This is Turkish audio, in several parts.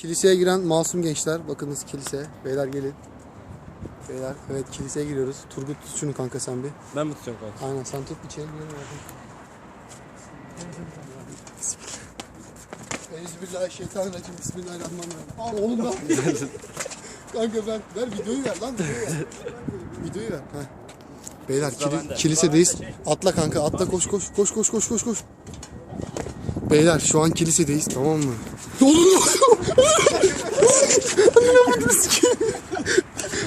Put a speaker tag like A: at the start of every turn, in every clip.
A: Kiliseye giren masum gençler. Bakınız kilise. Beyler gelin. Beyler evet kiliseye giriyoruz. Turgut tut şunu kanka sen bir.
B: Ben mi tutuyorum kanka?
A: Aynen sen tut bir çeyin girelim bakın. Euzubillahimineşşeytanirracim. Bismillahirrahmanirrahim. Aa oğlum lan. kanka ver, ver videoyu ver lan videoyu ver. videoyu ver. Heh. Beyler kili- kilisedeyiz. Atla kanka atla koş koş koş koş koş koş koş. Beyler şu an kilisedeyiz tamam mı? Oğlum ne.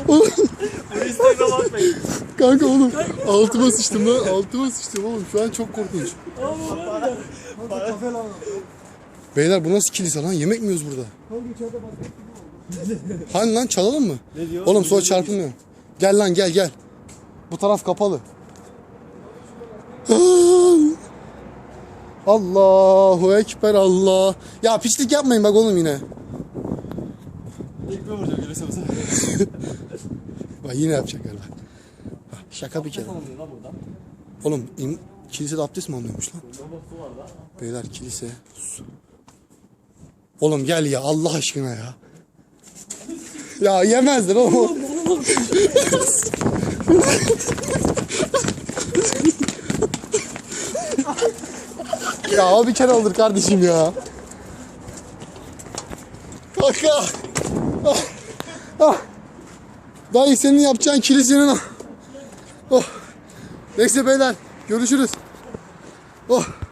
A: Oğlum
B: Instagram atmayın.
A: kanka oğlum altıma sıçtım lan altıma sıçtım oğlum şu an çok korkunç. Beyler bu nasıl kilise lan yemek mi yiyoruz burada? Hani lan çalalım mı?
B: Ne diyor?
A: Oğlum sonra çarpılmıyor. Gel lan gel gel. Bu taraf kapalı. Allahu Ekber Allah. Ya piçlik yapmayın bak oğlum yine.
B: Ben vuracağım gelirse sefer.
A: Bak yine yapacak galiba. Bak, Şaka bir kere. Oğlum im, kilisede abdest mi alınıyormuş lan? Beyler kilise. su. Oğlum gel ya Allah aşkına ya. Ya yemezler oğlum. ya o bir kere olur kardeşim ya. Kanka. Ah. Ah. Dayı senin yapacağın kilisenin. Oh. Neyse beyler görüşürüz. Oh.